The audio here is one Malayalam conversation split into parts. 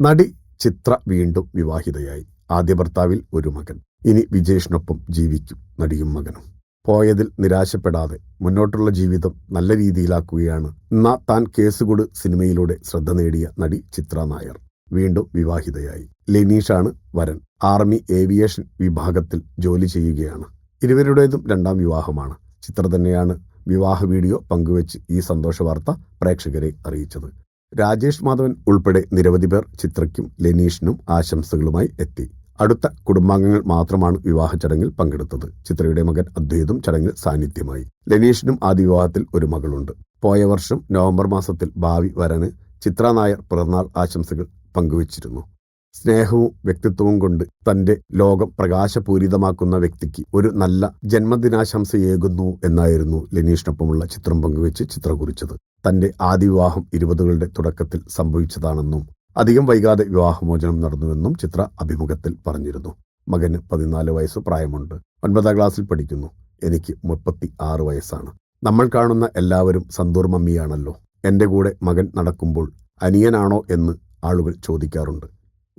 നടി ചിത്ര വീണ്ടും വിവാഹിതയായി. ആദ്യ ഭർത്താവിൽ ഒരു മകൻ. ഇനി വിജേഷിനൊപ്പം ജീവിക്കും നടിയും മകനും. പോയതിൽ നിരാശപ്പെടാതെ മുന്നോട്ടുള്ള ജീവിതം നല്ല രീതിയിലാക്കുകയാണ്. എന്നാ താൻ കേസുകൊട് സിനിമയിലൂടെ ശ്രദ്ധ നേടിയ നടി ചിത്ര നായർ. വീണ്ടും വിവാഹിതയായി. ലെനീഷാണ് വരൻ. ആർമി ഏവിയേഷൻ വിഭാഗത്തിൽ ജോലി ചെയ്യുകയാണ്. ഇരുവരുടേതും രണ്ടാം വിവാഹമാണ്. ചിത്ര തന്നെയാണ് വിവാഹ വീഡിയോ പങ്കുവച്ച് ഈ സന്തോഷ വാർത്ത പ്രേക്ഷകരെ അറിയിച്ചത്. രാജേഷ് മാധവൻ ഉൾപ്പെടെ നിരവധി പേർ ചിത്രയ്ക്കും ലെനീഷിനും ആശംസകളുമായി എത്തി. അടുത്ത കുടുംബാംഗങ്ങൾ മാത്രമാണ് വിവാഹ ചടങ്ങിൽ പങ്കെടുത്തത്. ചിത്രയുടെ മകൻ അദ്വൈതും ചടങ്ങിൽ സാന്നിധ്യമായി. ലെനീഷിനും ആദ്യ വിവാഹത്തിൽ ഒരു മകളുണ്ട്. പോയ വർഷം നവംബർ മാസത്തിൽ ഭാവി വരന് ചിത്ര നായർ പിറന്നാൾ ആശംസകൾ പങ്കുവച്ചിരുന്നു. സ്നേഹവും വ്യക്തിത്വവും കൊണ്ട് തന്റെ ലോകം പ്രകാശപൂരിതമാക്കുന്ന വ്യക്തിക്ക് ഒരു നല്ല ജന്മദിനാശംസയേകുന്നു എന്നായിരുന്നു ലെനീഷിനൊപ്പമുള്ള ചിത്രം പങ്കുവെച്ച് ചിത്ര കുറിച്ചത് തന്റെ ആദ്യ വിവാഹം ഇരുപതുകളുടെ തുടക്കത്തിൽ സംഭവിച്ചതാണെന്നും അധികം വൈകാതെ വിവാഹമോചനം നടന്നുവെന്നും ചിത്ര അഭിമുഖത്തിൽ പറഞ്ഞിരുന്നു. മകന് പതിനാല് വയസ്സ് പ്രായമുണ്ട്. ഒൻപതാം ക്ലാസ്സിൽ പഠിക്കുന്നു. എനിക്ക് മുപ്പത്തി ആറ് വയസ്സാണ്. നമ്മൾ കാണുന്ന എല്ലാവരും സന്തൂർ മമ്മിയാണല്ലോ. എന്റെ കൂടെ മകൻ നടക്കുമ്പോൾ അനിയനാണോ എന്ന് ആളുകൾ ചോദിക്കാറുണ്ട്.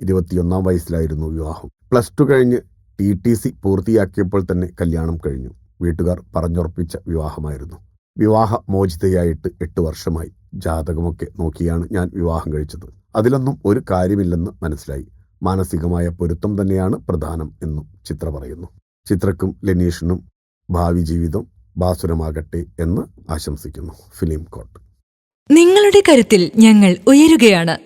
ഇരുപത്തിയൊന്നാം വയസ്സിലായിരുന്നു വിവാഹം. പ്ലസ് ടു കഴിഞ്ഞ് ടി ടി സി പൂർത്തിയാക്കിയപ്പോൾ തന്നെ കല്യാണം കഴിഞ്ഞു. വീട്ടുകാർ പറഞ്ഞുറപ്പിച്ച വിവാഹമായിരുന്നു. വിവാഹ മോചിതയായിട്ട് എട്ട് വർഷമായി. ജാതകമൊക്കെ നോക്കിയാണ് ഞാൻ വിവാഹം കഴിച്ചത്. അതിലൊന്നും ഒരു കാര്യമില്ലെന്ന് മനസ്സിലായി. മാനസികമായ പൊരുത്തം തന്നെയാണ് പ്രധാനം എന്നും ചിത്ര പറയുന്നു. ചിത്രക്കും ലെനീഷിനും ഭാവി ജീവിതം ബാസുരമാകട്ടെ എന്ന് ആശംസിക്കുന്നു. ഫിലിം കോട്ട്. നിങ്ങളുടെ കരുത്തിൽ ഞങ്ങൾ ഉയരുകയാണ്.